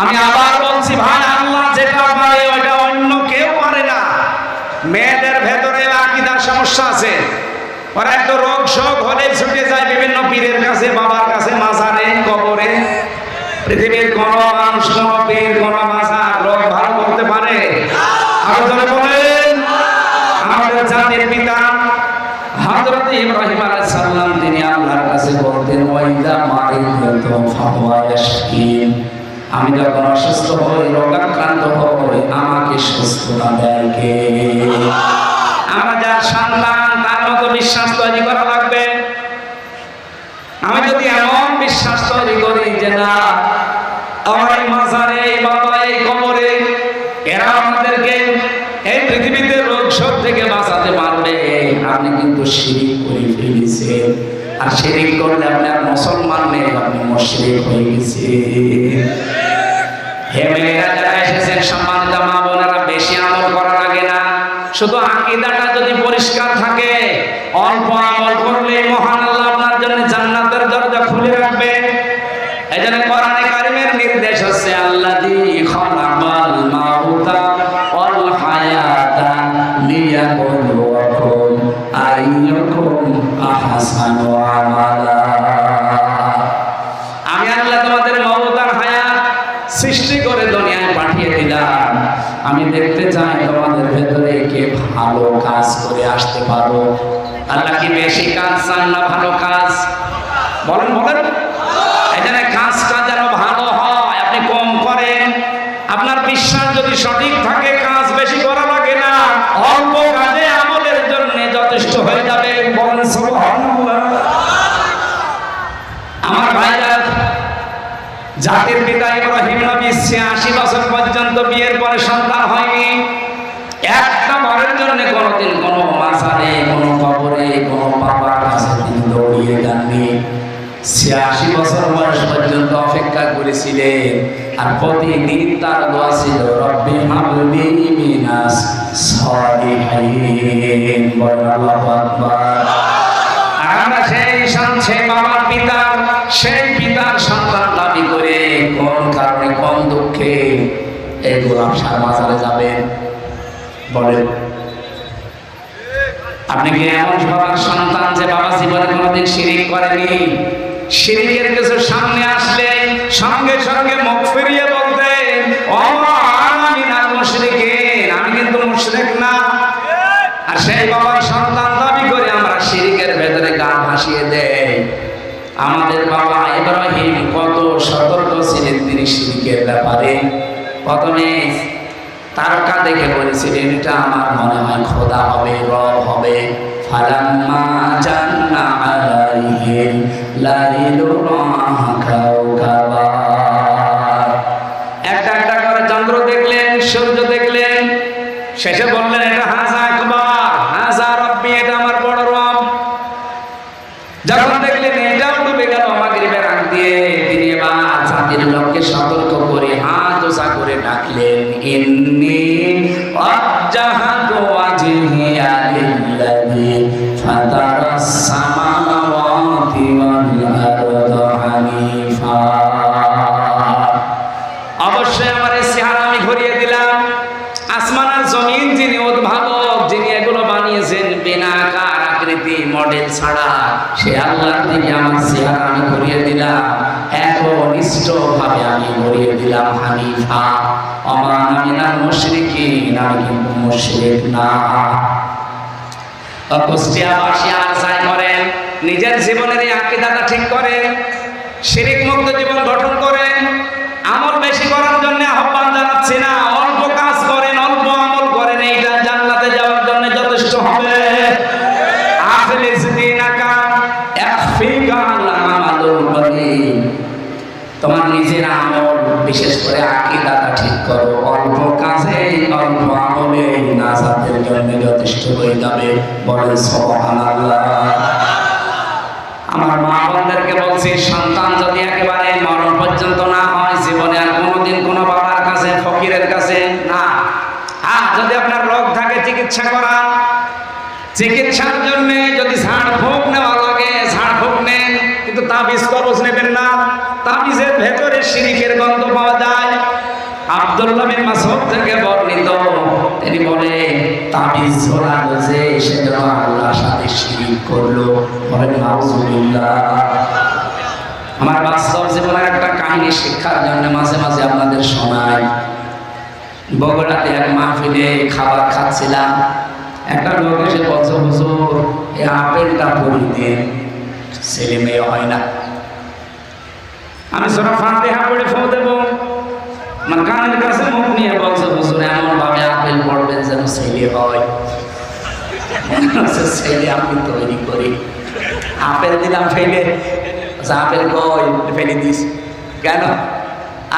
আমি আবার বলছি ভাই আল্লাহ যেটা পারে ওইটা অন্য কেউ পারে না। মেয়েদের ভেতরে আকিদার সমস্যা আছে। ওরা একটু রোগ শোক হলেই ছুটে যায় বিভিন্ন পীরের কাছে, বাবার কাছে, মাজারে, কবরে। পৃথিবীর কোন মানুষ, কোন পীর, কোন মাজার রোগ ভালো করতে পারে? বলেন। আমাদের জাতির পিতা হযরত ইব্রাহিম আলাইহিস সালাম, তিনি আল্লাহর কাছে বলতেন, ওয়াইদা আমি যখন অসুস্থ হই রোগাক্রান্ত হই আমাকে সুস্থতা দেয় কে? আমরা যার সন্তান, তার মতো বিশ্বাস তৈরি করা লাগবে। আমি যদি এমন বিশ্বাস তৈরি করি যে না, আমার এই মাজারে এই বাবা এই কবরে এরা আমাদেরকে এই পৃথিবীতে রোগ শোক থেকে বাঁচাতে পারবে আপনি কিন্তু শিরিক করে ফেলেছেন। আর শিরিক করলে আপনার মুসলমান নেই আপনি মুশরিক হয়ে গেছেন। হে মেয়েরা যারা এসেছেন, সম্মানিত মা বোনেরা, বেশি আমল করা লাগে না। শুধু আকিদাটা যদি পরিষ্কার থাকে, অল্প আমল করলে মহান করেছিলেন আর প্রতিদিন তার দোয়া ছিল, রব্বি হাবলি মিনাস সলিহিন আল্লাহু আকবার। আমরা সেই পিতা, সেই পিতার সন্তান দাবি করে কোন কারণে, কোন দুঃখে এই গোলাম সার মাজারে যাবেন? বলেন। আপনি কি এমন বাবার সন্তান যে বাবা জীবনে কোনোদিন শিরিক করেনি? শিরিকের কিছু সামনে আসলে সঙ্গে সঙ্গে মুখ ফিরিয়ে বলতে আমি না মুশরিকিন আমি কিন্তু মুশরিক না। আর সেই বাবার সন্তান দাবি করে আমরা শিরিকের ভেতরে গা ভাসিয়ে দেয় আমাদের বাবা ইব্রাহিম কত সতর্ক ছিলেন তিনি শিরিকের ব্যাপারে। প্রথমে তারকা দেখে বলেছিলেন, এটা আমার মনে হয় খোদা হবে, রব হবে। ফালাম্মা জান্না আলাইহিল লাইলু কাওকাবা একটা একটা করে চন্দ্র দেখলেন, সূর্য দেখলেন, শেষে বললেন, এটা হাজা আকবার, হাজা রব্বি, এটা আমার বড় রব। যখন দেখলেন, এটাও ডুবে গেল মাগরিবের আগ দিয়ে, তিনি এবার জাতির লোককে সতর্ক করে হাত ওসা করে ডাকলেন, ইন্নি নিজের জীবনের এই আকিদাটা ঠিক করেন, শিরিক মুক্ত জীবন গঠন করেন, আমল বেশি করার জন্য আহ্বান জানাচ্ছি না, অল্প কাজ করেন, অল্প আমল করেন, এইটা জান্নাতে যাওয়ার জন্য যথেষ্ট হবে। তোমার নিজের আমল, বিশেষ করে আকিদাটা ঠিক করো সন্তান যদি একেবারে মরণ পর্যন্ত না হয়, জীবনে আর কোনোদিন কোনো বাবার কাছে, ফকিরের কাছে না। আর যদি আপনার রোগ থাকে, চিকিৎসা করান। চিকিৎসার জন্য যদি ঝাড় ফুঁক নেওয়া লাগে, ঝাড় ফুঁক নেন, কিন্তু তাবিজ করজ নেবেন না। তাবিজের ভেতরে শিরিকের গন্ধ পাওয়া যায়। আব্দুল্লাহ বিন মাসউদ থেকে বর্ণিত, তিনি বলে তাবিজ ঝোলানো যে সে যেন সাথে শিরিক করল। আমার বাস্তব জীবনের একটা কাহিনী শিক্ষার জন্য মাঝে মাঝে আপনাদের শোনাই। বগুড়াতে এক মাহফিলে খাবার খাচ্ছিলাম। একটা লোক এসে বলছে, হুজুর, এই আপেলটা পরি দিন ছেলে মেয়ে হয় না। আমি সোনা ফাতেহা পড়ে ফো দেবো আমার কানের কাছে মুখ নিয়ে বলছে হুজুর এমন ভাবে আপেল পড়বেন ছেলে হয়। ছেলে আমি তৈরি করি। আপেল দিলাম ফেলে। আচ্ছা, আপেল কই? ফেলে দিস। কেন?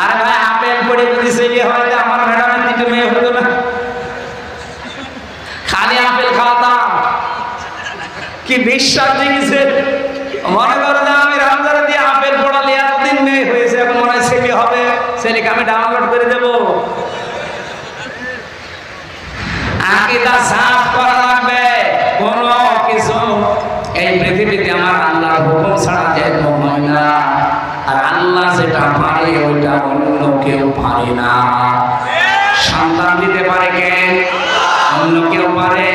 আর ভাই আপেল পড়ে যদি ছেলে হয় আমার ম্যাডামের তিনটে মেয়ে হতো না। খালি আপেল খাওয়াতাম। কি বিশ্বাস দেখেছে মনে করো যে আমি রামজারা দিয়ে আপেল পড়ালে এতদিন মেয়ে হয়েছে এখন মনে হয় ছেলে হবে। ছেলেকে আমি ডাউনলোড করে দেব। আকিদা সাফ করা লাগবে। কোন কিছু এই পৃথিবীতে আমার আল্লাহর হুকুম ছাড়া জন্ম হয় না। আর আল্লাহ যেটা পারে, ওইটা অন্য কেউ পারে না। সন্তান দিতে পারে কে? অন্য কেউ পারে?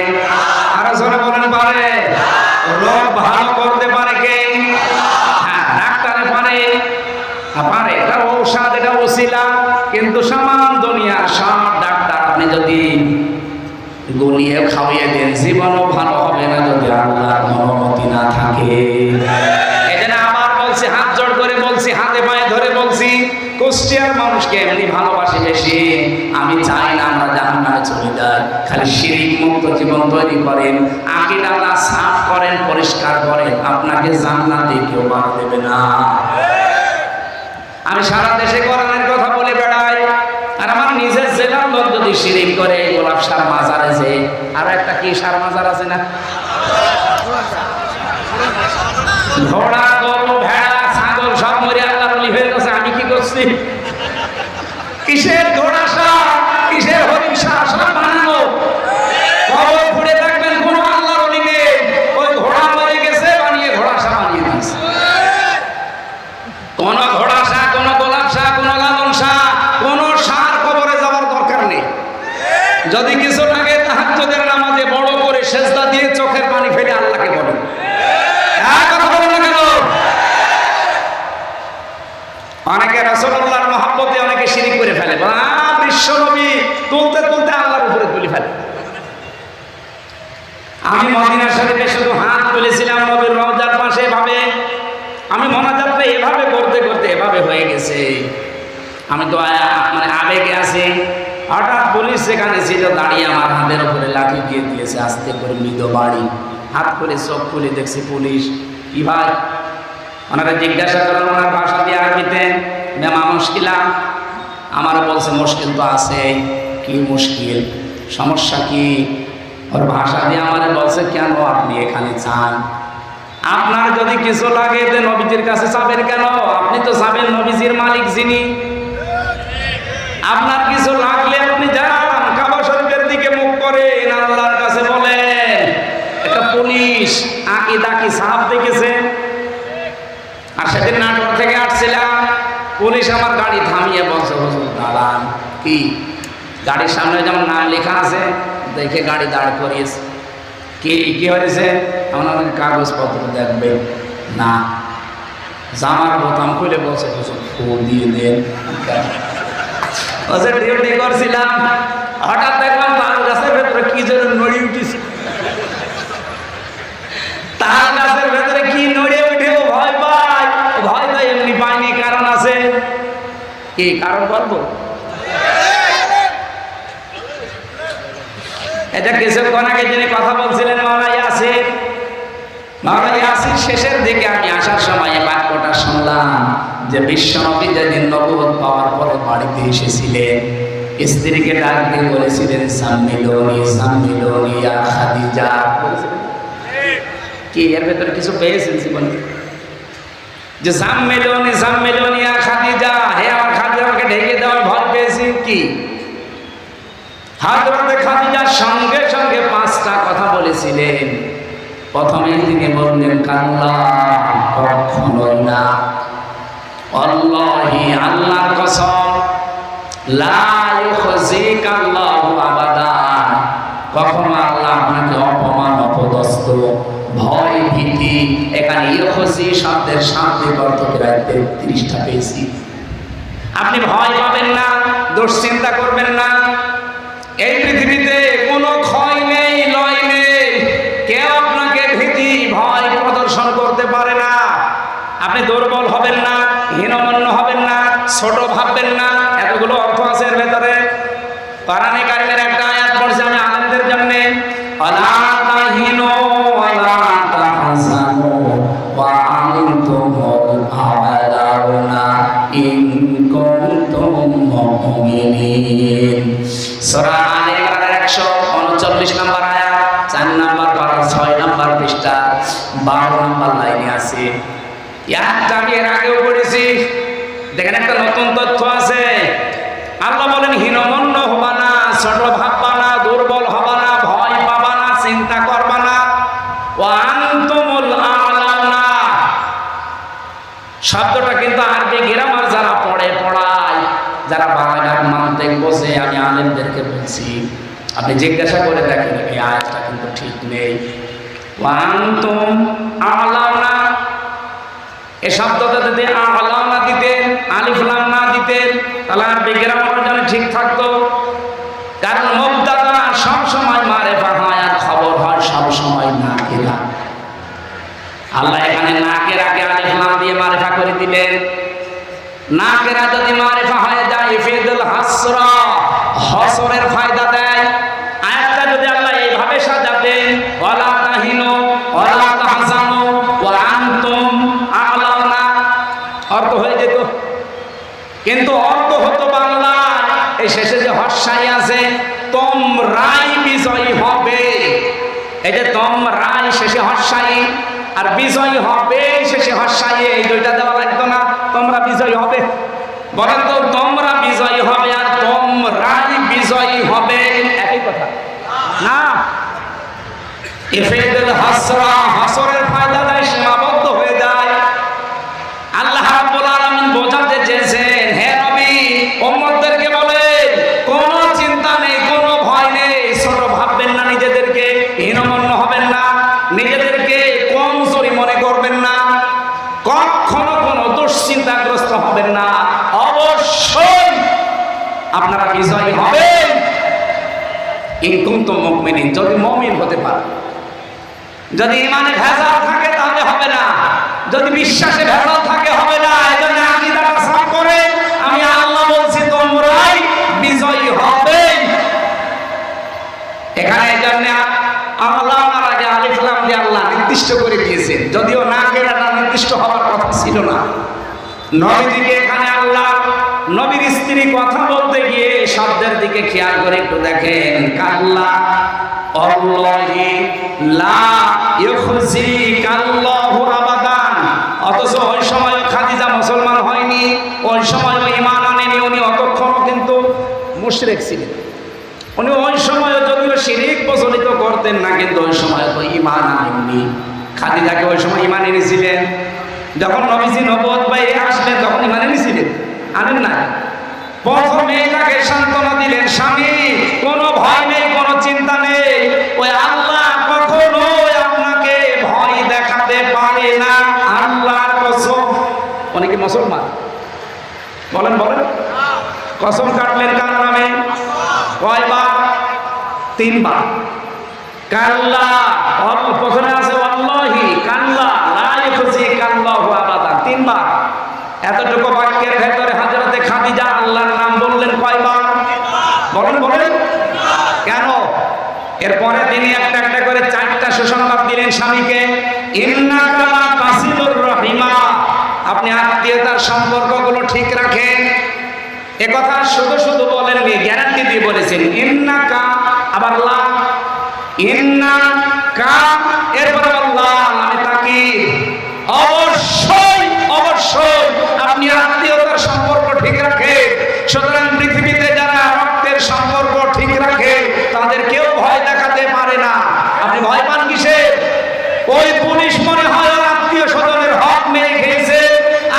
কুষ্টিয়ার মানুষকে এমনি ভালোবাসি বেশি। আমি চাই না আমরা জাহান নামে চলে যাই। খালি শিরিক মুক্ত জীবন তৈরি করেন। আকিদাটা সাফ করেন, পরিষ্কার করেন। আপনাকে জান্নাতে কেউ বাধা দেবে না। আমি সারা দেশে কোরআনের কথা বলে বেড়াই আর আমার নিজের জেলার লোক যদি শিরিক করে গোলাপ সার মাজার আছে আর একটা কি সার মাজার আছে না ঘোড়া গরু ভেড়া ছাগল সব মরে আল্লাহর অলি হয়ে গেছে আমি কি করছি কিসের ঘোড়া সার কিসের হরিণ সার সব বানানো কবর ঘুরে থাকবেন কোন আল্লাহর অলি নেই ওই ঘোড়া মরে গেছে বানিয়ে ঘোড়া সার বানিয়ে দিয়েছে কোন ঘোড়া শাহ কোন গোলাপ শাহ কোন লালন শাহ কোন সার কবরে যাওয়ার দরকার নেই যদি কিছু লাগে তাহাজ্জুদের নামাজে বড় করে সেজদা দিয়ে চোখের পানি ফেলে আল্লাহকে বলেন হ্যাঁ, কথা বলেন না কেন? অনেকে রাসূলুল্লাহর মহব্বতে অনেকে শিরিক করে ফেলে বলে, আহ, বিশ্ব নবী তুলতে তুলতে আল্লাহর উপরে তুলে ফেলে আমি মদিনা শরীফে শুধু হাত তুলেছিলাম নবীর রওজার পাশে এভাবে। আমি মনাজাতটা এভাবে করতে করতে এভাবে হয়ে গেছে। আমি তো মানে আবেগে আছি। হঠাৎ পুলিশ সেখানে ছিল দাঁড়িয়ে আমার হাতের উপরে লাঠি দিয়ে দিয়েছে, আস্তে করে মৃদ বাড়ি। হাত করে চোখ খুলে দেখছি পুলিশ। কি ভাই? ওনারা জিজ্ঞাসা করলেন, ওনার ভাষা দিয়ে আরবিতে? মেমা মুশকিলা। আমারও বলছে, মুশকিল তো আছে কি মুশকিল? সমস্যা কি? ওর ভাষা দিয়ে আমার বলছে, কেন আপনি এখানে চান? আপনার যদি কিছু লাগে তো নবীজির কাছে যাবেন কেন? আপনি তো যাবেন নবীজির মালিক যিনি। আপনার কিছু লাগলে আপনি যান, কাবা শরীফের দিকে মুখ করেন, আল্লাহর কাছে বলেন একটা পুলিশ আকি দাকি সাপ দেখেছেন আর সেদিন নাটোর থেকে আসছিলাম, পুলিশ আমার গাড়ি থামিয়ে বলছে, হুজুর, দাঁড়ান। কি? গাড়ির সামনে যেমন নাম লেখা আছে দেখে গাড়ি দাঁড় করিয়েছে। কি কি হয়েছে? অনেক কাগজপত্র দেখবে। না। জামার বোতাম খুলে বলছে ফু দিয়ে দেন। ডিউটি করছিলাম। হঠাৎ দেখলাম তাল গাছের ভেতরে কি যেন নড়ি উঠেছে। তাল গাছের ভেতরে কি নড়ে উঠে ও ভয় পায় ভয় পায় এমনি পায়নি কারণ আছে। কি কারণ বলব? এটা কিছুক্ষণ আগে যিনি কথা বলছিলেন মাওলা ইয়াসির। মাওলা ইয়াসির শেষের দিকে আমি আসার সময় বাক্যটা শুনলাম যে বিশ্বনবী যেদিন নবুয়ত পাওয়ার পরে বাড়িতে এসেছিলেন, স্ত্রীকে ডাক দিয়ে বলেছিলেন, সাম্মিলনি সাম্মিলনি ইয়া খাদিজা? কি, এর ভেতরে কিছু পেয়েছেন জীবনে? যে সাম্মিলনি সাম্মিলনি ইয়া খাদিজা, হে আমার খাদিজা, আমাকে ঢেকে দেওয়ার ভয় পেয়েছি কি? হাজরতে সঙ্গে সঙ্গে পাঁচটা কথা বলেছিলেন। প্রথমে তিনি বললেন, কাল্লা না। আল্লাহু আপনাকে অপমান, অপদস্থ, ভয় শব্দের পেয়েছি। আপনি ভয় পাবেন না, দুশ্চিন্তা করবেন না এই পৃথিবীতে কোনো ক্ষয় নেই, লয় নেই। কেউ আপনাকে ভীতি, ভয় প্রদর্শন করতে পারে না। আপনি দুর্বল হবেন না, হীনমন্য হবেন না, ছোট ভাববেন না। এতগুলো অর্থ আছে এর ভেতরে। পারানি কারিমের একটা আয়াত পড়ছে আমি আনন্দের জন্যে অলা আগেও পড়েছি। দেখেন একটা নতুন তথ্য আছে। আল্লাহ বলেন, হীনমন্য না দুর্বল হবা না, ভয় পাবা না, চিন্তা শব্দটা কিন্তু আরবি গ্রামার যারা পড়ে, পড়ায়, যারা বাংলার মানতে বসে, আমি আলেমদেরকে বলছি, আপনি জিজ্ঞাসা করে দেখেন, এই কিন্তু ঠিক নেই। ওয়ান্তুম আলাউনা এই শব্দটা যদি আলাম না দিতেন আলিফলাম না দিতেন তাহলে আর বিজ্ঞান ঠিক থাকতো কারণ মুক্তাদা সব সময় মারে হয় আর খবর হয় সব সময় না কেরা আল্লাহ এখানে নাকের আগে আলিফলাম দিয়ে মারেফা করে দিলেন নাকেরা যদি মারেফা হয়ে যায় ইফিদুল হাসরা হসরের ফায়দা দেয় আয়াতটা যদি আল্লাহ এইভাবে সাজাতেন ওয়ালা তাহিনু ওয়ালা তাহজানু ওয়া আনতুম আ'লাউনা অর্থ হয়ে যেত কিন্তু অর্থ হতো বাংলা এই শেষে যে হর্ষাই আছে তোমরাই বিজয়ী হবে এই যে তোমরাই শেষে হর্ষাই আর বিজয়ী হবে, শেষে হর্ষাই এই দুইটা দেওয়া লাগতো না, তোমরা বিজয়ী হবে। বলেন তো, তোমরা বিজয়ী হবে আর তোমরাই বিজয়ী হবে। একই কথা। না। ইফেদুল হাসরা হাসরের ফায়দা দেয় সীমাবদ্ধ হয়ে যায় আল্লাহ রাব্বুল আলামিন বোঝাতে চেয়েছেন হে নবী উম্মতদেরকে বলেন কোনো চিন্তা নেই কোনো ভয় নেই ছোট ভাববেন না নিজেদেরকে হীনমন্য হবেন না নিজেদেরকে কমজোরি মনে করবেন না কখনো কোনো দুশ্চিন্তাগ্রস্ত হবেন না অবশ্যই আপনারা বিজয়ী হবেন ইনকুম মুকমিনিন যদি মমিন হতে পারে যদি ইমানে ভেজাল থাকে তাহলে হবে না। যদি বিশ্বাসে ভেজাল থাকে, হবে না। এই জন্য আকিদাটা সাফ করে, আমি আল্লাহ বলছি, তোমরাই বিজয়ী হবে। এখানে এই জন্য আল্লাহ আমার আগে আলিফলাম দিয়ে আল্লাহ নির্দিষ্ট করে দিয়েছেন। যদিও না কেরাটা নির্দিষ্ট হওয়ার কথা ছিল না। নবীজিকে এখানে আল্লাহ, নবীর স্ত্রী কথা বলতে গিয়ে শব্দের দিকে খেয়াল করে একটু দেখেন। কাল্লা লা ইমান আনেনি, উনি অতক্ষণও কিন্তু ওই সময় ইমান এনেছিলেন। যখন নবীজি নবদ বাইরে আসলেন, তখন ইমান এনেছিলেন? আনেন না প্রথমে তাকে সান্ত্বনা দিলেন, স্বামী, কোনো ভয় নেই মুসলমান। বলেন বলেন। কসম কাটলেন কার নামে? কয়বার? তিনবার। কাল্লা প্রথমে আছে অল্লাহি কাল্লা লাই খুশি কাল্লাহু আবাদান। তিনবার। এতটুকু বাক্যের ভেতরে হাজরতে খাদিজা আল্লাহর নাম বললেন কয়বার? বলেন বলেন। কেন? এরপরে তিনি একটা একটা করে চারটা সুসংবাদ দিলেন স্বামীকে। রহিমা আপনি আত্মীয়তার সম্পর্কগুলো ঠিক রাখেন। এ কথা শুধু শুধু বলেননি গ্যারান্টি দিয়ে বলেছেন, ইন্না কা আবার লা। ইন্না কা এরপরে আল্লাহ আমি তাকি অবশ্যই অবশ্যই আপনি আত্মীয়তার সম্পর্ক ঠিক রাখে সুতরাং পৃথিবীতে যারা রক্তের সম্পর্ক ঠিক রাখে, তাদের কেউ ভয় দেখাতে পারে না। আপনি ভয় পান কিসে ওই পুলিশ মনে হয় আত্মীয় স্বজনের হক মেরে খেয়েছে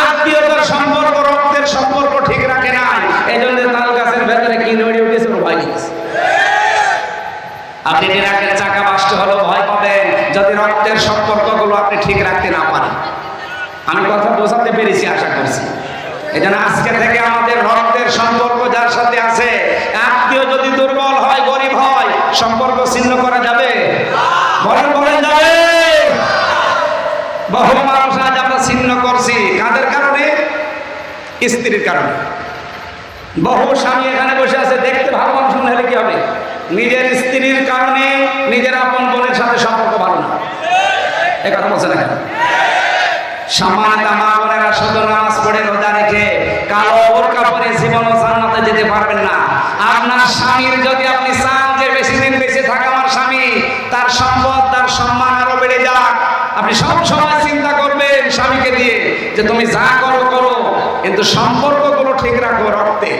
আত্মীয়তার সম্পর্ক রক্তের সম্পর্ক ঠিক রাখে নাই এই জন্য তাল গাছের ভেতরে কি নড়ে উঠেছে ওর ট্রাকের চাকা বাস্ট হলো, ভয় পাবেন। যদি রক্তের সম্পর্কগুলো আপনি ঠিক রাখতে না পারেন। আমি কথা বোঝাতে পেরেছি, আশা করছি। এই জন্য আজকে থেকে আমাদের রক্তের সম্পর্ক যার সাথে আছে, আত্মীয় যদি দুর্বল হয়, গরিব হয়, সম্পর্ক ছিন্ন করা যাবে? বলেন বলেন, যাবে। বহু মানুষ আজ আমরা ছিন্ন করছি। কাদের কারণে? স্ত্রীর কারণে। বহু স্বামী এখানে বসে আছে, দেখতে ভালো মানুষ হলে কি হবে? নিজের স্ত্রীর কারণে নিজের আপন বোনের সাথে সম্পর্ক ভালো না। এ কথা বলছে না কেন? যে তার সম্মান আরও বেড়ে যাক। আপনি চিন্তা করবেন স্বামীকে দিয়ে যে তুমি যা করো করো, কিন্তু সম্পর্কগুলো ঠিক রাখো রক্তে।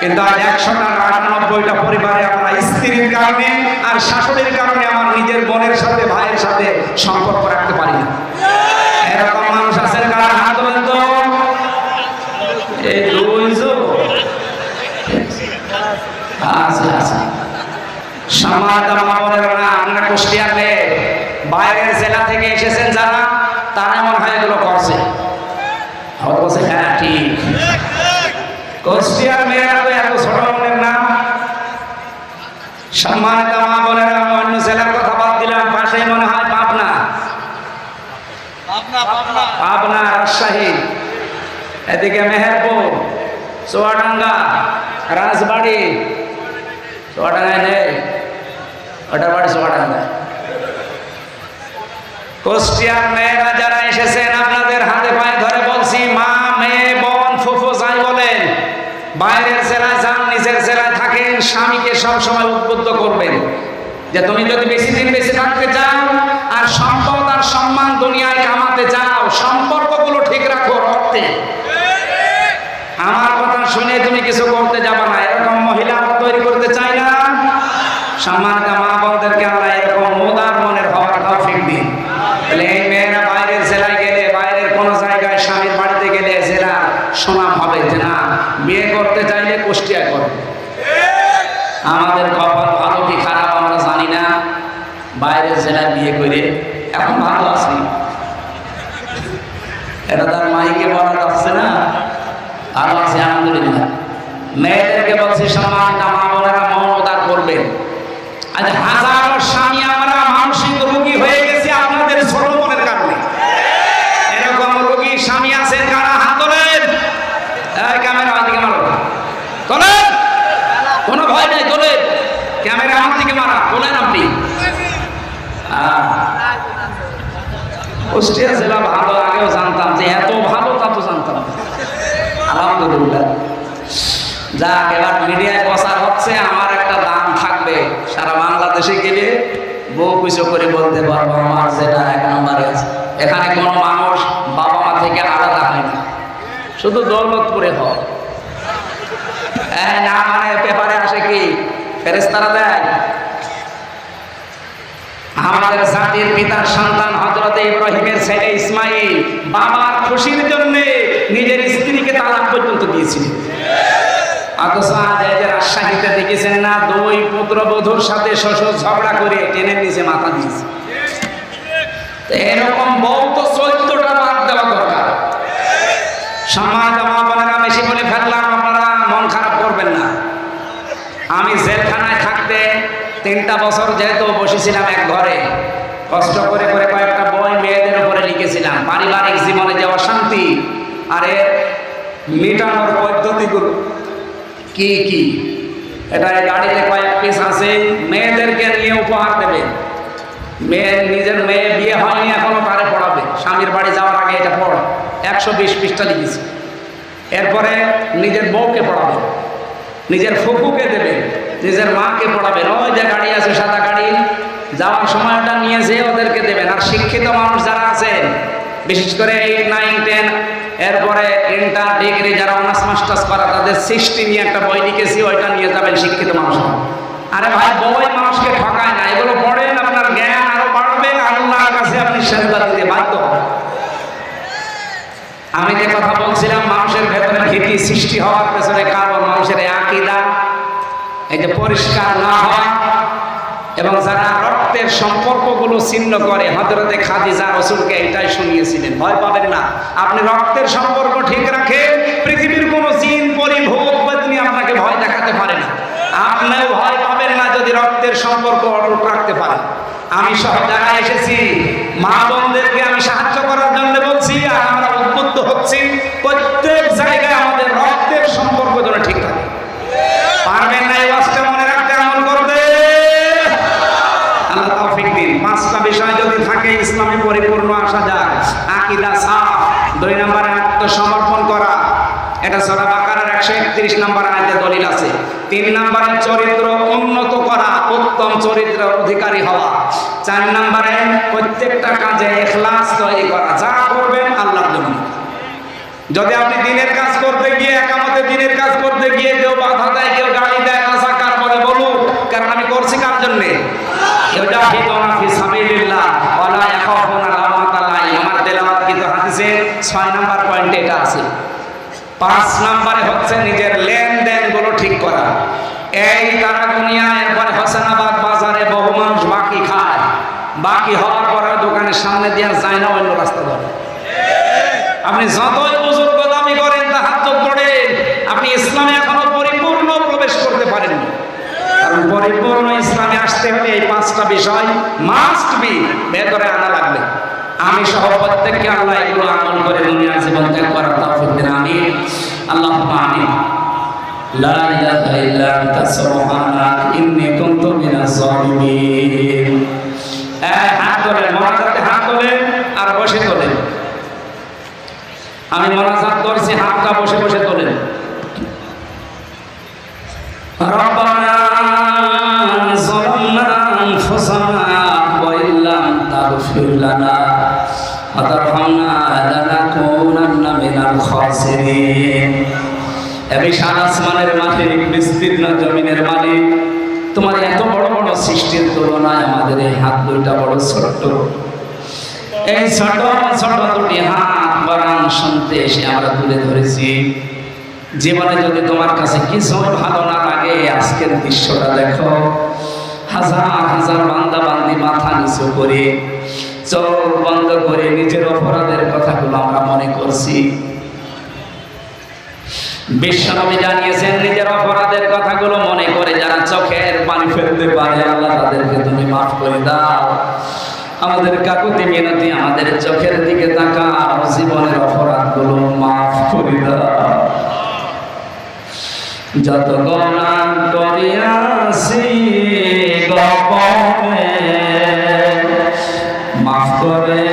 কিন্তু আজ একশোটা আটানব্বইটা পরিবারে কারণে আর শাশুড়ির কারণে আমার নিজের বোনের সাথে ভাইয়ের সাথে সম্পর্ক রাখতে পারি না এরকম মানুষ আছেন কারা হাত তোলেন তো এই দুইশো আচ্ছা আচ্ছা সমাজ আমার বলেন না আপনারা কুষ্টিয়াতে বাইরের জেলা থেকে এসেছেন যারা তারা মনে হয় এগুলো করছে আমার বলছে হ্যাঁ ঠিক কুষ্টিয়ার মেয়েরা তো এত ছোট মনের না সম্মানিত মা বোনেরা আমি অন্য জেলার কথা বাদ দিলাম পাশে মনে হয় পাবনা পাবনা রাজশাহী। এদিকে মেহেরপুর, চুয়াডাঙ্গা, রাজবাড়ি। চুয়াডাঙ্গায় নেই ওটার বাড়ি চুয়াডাঙ্গা। কুষ্টিয়ার মেয়েরা যারা এসেছেন, আপনাদের হাতে পায়ে ধরে বলছি, মা, মেয়ে, বোন, ফুফু, যাই বলেন, বাইরের জেলায় যান, নিজের জেলায় থাকেন, স্বামীকে সবসময় উদ্বুদ্ধ করবেন। যে তুমি যদি বেশি দিন বেশি থাকতে চাও কামাতে চাও সম্পর্কগুলো ঠিক রাখো রক্তে। আমার কথা শুনে তুমি কিছু করতে যাবে না, এরকম মহিলা আমরা তৈরি করতে চাই না। সম্মানিত মা বোনদেরকে এরকম মনের হওয়ার দিন। তাহলে এই মেয়েরা বাইরের জেলায় গেলে, বাইরের কোন জায়গায় স্বামীর বাড়িতে গেলে জেলা হবে যে না, বিয়ে করতে চাইলে কুষ্টিয়া করবে আমাদের কপাল ভালো কি খারাপ আমরা জানি না। বাইরের জেলায় বিয়ে করে এখন ভালো আছি। এটা তার মাইকে বলা যাচ্ছে না। আর আছে আলহামদুলিল্লাহ। মেয়েদেরকে বলছি, সম্মানিত মা বোনেরা উদার করবেন আজ হাজারো স্বামী আমরা মানসিক রোগী হয়ে গেছি আপনাদের ছোট মনের কারণে এরকম রোগী স্বামী আছেন কারা হাত তোলেন এই ক্যামেরা আমার দিকে মারো তোলেন কোনো ভয় নেই তোলেন ক্যামেরা আমার দিকে মারা তোলেন আপনি আহ, কুষ্টিয়া জেলা ভালো আগেও জানতাম যে এত ভালো তা তো জানতাম না। আলহামদুলিল্লাহ যাক, এবার মিডিয়ায় প্রচার হচ্ছে, আমার একটা দাম থাকবে। সারা বাংলাদেশে গেলে বউ কিছু করে বলতে পারব, আমার যেটা এক নম্বরে আছে। এখানে কোনো মানুষ বাবা মা থেকে আলাদা হয় না। শুধু হয়। এই না মানে পেপারে আসে কি? ফেরেস্তারা দেয়। আমাদের জাতির পিতার সন্তান হজরত ইব্রাহিমের ছেলে ইসমাইল বাবার খুশির জন্য নিজের স্ত্রীকে তালাক পর্যন্ত দিয়েছিলেন অথচ আজ যে রাজশাহীতে দেখেছেন না, দুই পুত্রবধূর সাথে শ্বশুর ঝগড়া করে টেনে নিচে মাথা দিয়েছে। এরকম বউ তো চোদ্দটা বাদ দেওয়া দরকার। সমাজ আমার বেশি বলে ফেললাম, আপনারা মন খারাপ করবেন না। আমি জেলখানায় থাকতে তিনটা বছর যেহেতু বসেছিলাম এক ঘরে, কষ্ট করে করে কয়েকটা বই মেয়েদের উপরে লিখেছিলাম। পারিবারিক জীবনে যে অশান্তি আর এর মেটানোর পদ্ধতিগুলো। কি কি? এটা গাড়িতে কয়েক পিস আছে, মেয়েদেরকে নিয়ে উপহার দেবে। মেয়ে, নিজের মেয়ে বিয়ে হয়নি, এখনও তারে পড়াবে। স্বামীর বাড়ি যাওয়ার আগে এটা পড়। একশো বিশ পৃষ্ঠা লিখেছি। এরপরে নিজের বউকে পড়াবে। নিজের ফুপুকে দেবে। নিজের মাকে পড়াবেন ওই যে গাড়ি আছে, সাদা গাড়ি, যাওয়ার সময়টা নিয়ে যেয়ে ওদেরকে দেবেন। আর শিক্ষিত মানুষ যারা আছেন, বিশেষ করে এইট নাইন টেন এরপরে ইন্টার ডিগ্রি যারা অনার্স মাস্টার্স করা, তাদের সৃষ্টি নিয়ে একটা বই লিখেছি, ওইটা নিয়ে যাবেন শিক্ষিত মানুষ আরে ভাই, বই মানুষকে ঠকায় না, এগুলো পড়েন, আপনার জ্ঞান আরও বাড়বে, আল্লাহর কাছে আপনি সেবা দিতে বাধ্য। আমি যে কথা বলছিলাম, মানুষের ভেতরে ভীতি সৃষ্টি হওয়ার পেছনে কারণ মানুষের আকিদা। এই যে পরিষ্কার না হওয়া এবং যারা রক্তের সম্পর্কগুলো ছিন্ন করে হজরতে খাদিজা রসুলকে এটাই শুনিয়েছিলেন, ভয় পাবেন না। আপনি রক্তের সম্পর্ক ঠিক রাখেন, পৃথিবীর কোনো পরিভূত পত্নী আপনাকে ভয় দেখাতে পারে না। আপনিও ভয় পাবেন না যদি রক্তের সম্পর্ক অটুট রাখতে পারেন। আমি সব জায়গায় এসেছি, মা বোনদেরকে আমি সাহায্য করার জন্য বলছি, আর আমরা উদ্বুদ্ধ হচ্ছি, প্রত্যেক জায়গায় আমাদের রক্তের সম্পর্ক যেন ঠিক থাকে। পারবেন না এই ওয়াজটা মনে রাখতে আমল করবে আল্লাহ তৌফিক দিন পাঁচটা বিষয় যদি থাকে ইসলামে পরিপূর্ণ আসা যায় আকিদা সাফ দুই নম্বরে আত্মসমর্পণ করা এটা সূরা বাকারার 131 নম্বর আয়াতে দলিল আছে। তিন নম্বরে চরিত্র উন্নত করা উত্তম চরিত্রের অধিকারী হওয়া। চার নম্বরে প্রত্যেকটা কাজে ইখলাস তৈরি করা। যা করবেন আল্লাহর জন্য। যদি আপনি দিনের কাজ করতে গিয়ে, একামতে দিনের কাজ করতে গিয়ে কেউ বাধা দেয়, কেউ গালি দেয় আশা কার পরে বলুক, কারণ আমি করছি কার জন্যে? লাওমাতা আমার তেলাওয়াত কিন্তু হাদিসে 6 নাম্বার পয়েন্টে এটা আছে। পাঁচ নাম্বারে হচ্ছে নিজের লেনদেনগুলো ঠিক করা। এই তারাগুনিয়া এরপরে হোসেনাবাদ বাজারে বহু মানুষ বাকি খায়। বাকি হওয়ার পরে দোকানের সামনে দিয়ে যায় না, অন্য রাস্তা ধরে। আপনি যতই বুজুর্গ দামি করেন তাহাজ্জুদ করেন আপনি ইসলামে এখনও পরিপূর্ণ প্রবেশ করতে পারেননি। কারণ পরিপূর্ণ ইসলামে আসতে হলে এই পাঁচটা বিষয় মাস্ট বি ভেতরে আনা লাগবে। আমি সহ প্রত্যেককে আল্লাহ এগুলো আমল করে দুনিয়ার জীবন ত্যাগ করার তৌফিক দিন আমি আল্লাহ আমিন। লা ইলাহা ইল্লা আনতা সুবহানাক ইন্নী কুনতু মিনাজ জালিমিন শুনতে এসে আমরা তুলে ধরেছি। জীবনে যদি তোমার কাছে কিছু ভালো না লাগে, আজকের দৃশ্যটা দেখো। হাজার হাজার বান্দা বান্দি মাথা নিচু করে, চোখ বন্ধ করে নিজের অপরাধের কথাগুলো আমরা মনে করছি। বিশ্বনবী জানিয়েছেন, নিজের অপরাধের কথাগুলো মনে করে যারা চোখের পানি ফেলতে পারে, আল্লাহ তাদেরকে তুমি মাফ করে দাও। আমাদের কাকুতি মিনতি আমাদের চোখের দিকে তাকা জীবনের অপরাধগুলো মাফ করে যত গণা করিয়াছি গোপনে, মাফ করে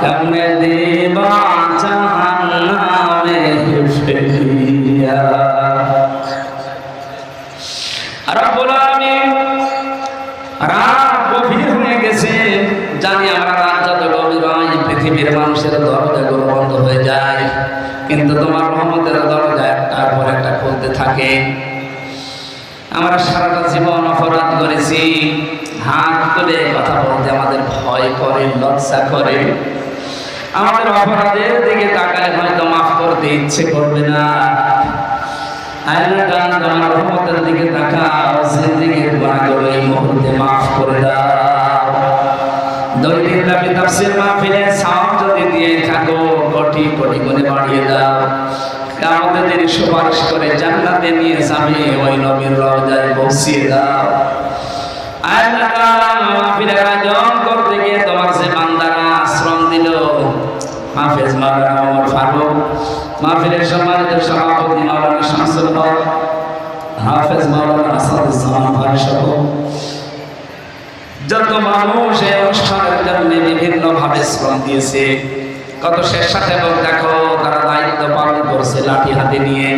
কেমনে দেবা জাহান্নামে ফেলিয়া রব্বুল আলামিন রাত গভীর হয়ে গেছে, জানি আমরা রাত যত গভীর হয়, পৃথিবীর মানুষের দরজাগুলো বন্ধ হয়ে যায়। কিন্তু তোমার রহমতের দরজা একটার পর একটা খুলতে থাকে। আমরা সারাটা জীবন অপরাধ করেছি। হাত তুলে কথা বলতে আমাদের ভয় করে, লজ্জা করে। আমাদের অপরাধের দিকে তাকালে হয়তো মাফ করতে ইচ্ছে করবে না। সুপারিশ করে জান্নাতে নিয়ে যাবে, ওই নবীর রওজায় বসিয়ে দাও। তাআলা মাহফিলের আয়োজন করতে গিয়ে তোমার যে বান্দারা আশ্রম দিল হাফেজ মাওলানা ওমর ফারুক, মাহফিলের সম্মানিত সভাপতি মাওলানা শামসুল হক, হাফেজ মাওলানা আসাদুজ্জামান ভাই সহ যত মানুষ এই অনুষ্ঠানের জন্য বিভিন্ন ভাবে শ্রম দিয়েছে, কত স্বেচ্ছাসেবক দেখো তারা দায়িত্ব পালন করছে লাঠি হাতে নিয়ে।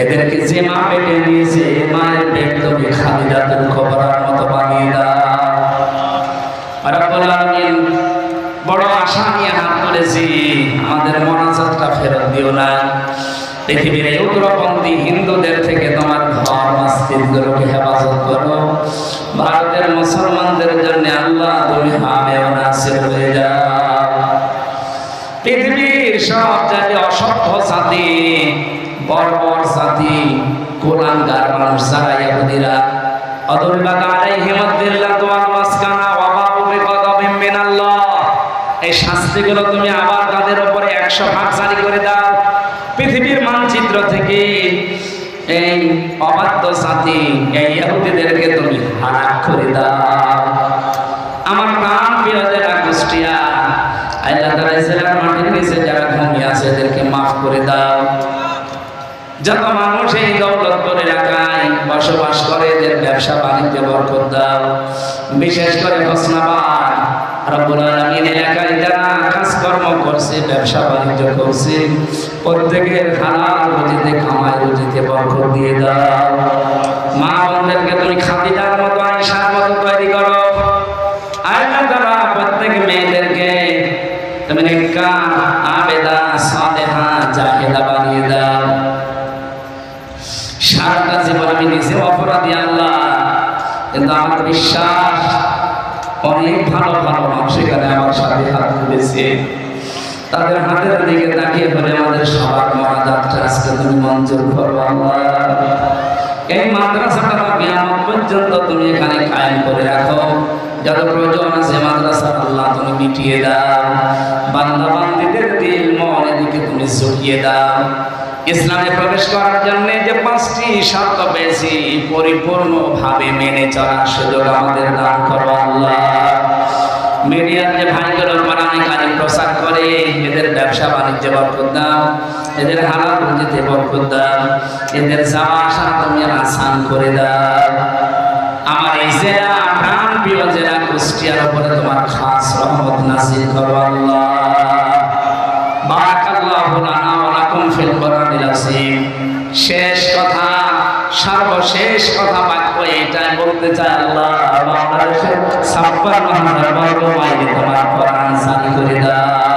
এদেরকে যে মা পেটে নিয়েছে মায়ের পেট তুমি খালি রাতের খবরার মতো বানিয়ে দাও। বলেছি, আমাদের মনাজাতটা ফেরত দিও না। পৃথিবীর এই উগ্রপন্থী হিন্দুদের থেকে তোমার ঘর, মসজিদগুলোকে হেফাজত করো। ভারতের মুসলমানদের জন্য আল্লাহ তুমি হামেও নাসির হয়ে যাও। পৃথিবীর সব জাতি অসভ্য সাথী বর্বর সাথী কোরআন গার মানুষ সারা ইয়াহুদিরা। অদুল্লাহ বাকা শাস্তিগুলো তুমি আবার তাদের উপরে একশো ভাগ জারি করে দাও। পৃথিবীর মানচিত্র থেকে এই অবাধ্য জাতি, এই ইহুদিদেরকে তুমি হারাক করে দাও। আমার প্রাণ আল্লাহ ইসরায়েল মাটির নিচে যারা ঘুমিয়ে আছে, এদেরকে মাফ করে দাও। যত মানুষ এই দৌলতপুর এলাকায় বসবাস করে, এদের ব্যবসা বাণিজ্য বরকত দাও। বিশেষ করে হোসনাবাদ রব্বুল আলামিন এলাকায় যারা ব্যবসা বাণিজ্য করছে প্রত্যেকের খামায় রুজিতে বরকত দিয়ে দাও মা বোনদেরকে তুমি খাদিজার মতো আয়েশার মতো তৈরি করো আল্লাহ তাআলা প্রত্যেক মেয়েদেরকে তুমি নেকা আবেদা সালেহা জাহেদা বানিয়ে দাও সারাটা জীবন আমি নিজে অপরাধী আল্লাহ কিন্তু আমার বিশ্বাস অনেক ভালো ভালো মানুষ এখানে আমার সাথে হাত তুলেছে তাদের হাতের দিকে তাকিয়ে ধরে আমাদের সবার যাত্রা আজকে তুমি মঞ্জুর করো আল্লাহ। এই মাদ্রাসাটা কিয়ামত পর্যন্ত তুমি এখানে কায়েম করে রাখো। যত প্রয়োজন আছে মাদ্রাসা আল্লাহ তুমি মিটিয়ে দাও। বান্দা বান্দিদের দিল মন এদিকে তুমি ঝুঁকিয়ে দাও। ইসলামে প্রবেশ করার জন্য যে পাঁচটি শর্ত পেয়েছি, পরিপূর্ণভাবে মেনে চলার সুযোগ আমাদের দান করো আল্লাহ। মিডিয়ার যে ভাইগুলো কোরআনে কাজে প্রচার করে, এদের ব্যবসা বাণিজ্য বরকত এদের হালাল রুজিতে বরকত এদের যাওয়া আসা তুমি আসান করে দাও। আমার এই জেলা প্রিয় জেলা, কুষ্টিয়ার উপরে তোমার খাস রহমত নাসিল করো আল্লাহ। শেষ কথা, সর্বশেষ কথা বাক্য এটাই বলতে চাই আল্লাহ। ছাপ্পান্ন হাজার বর্গ মাইলে তোমার কোরআন জারি করে দাও।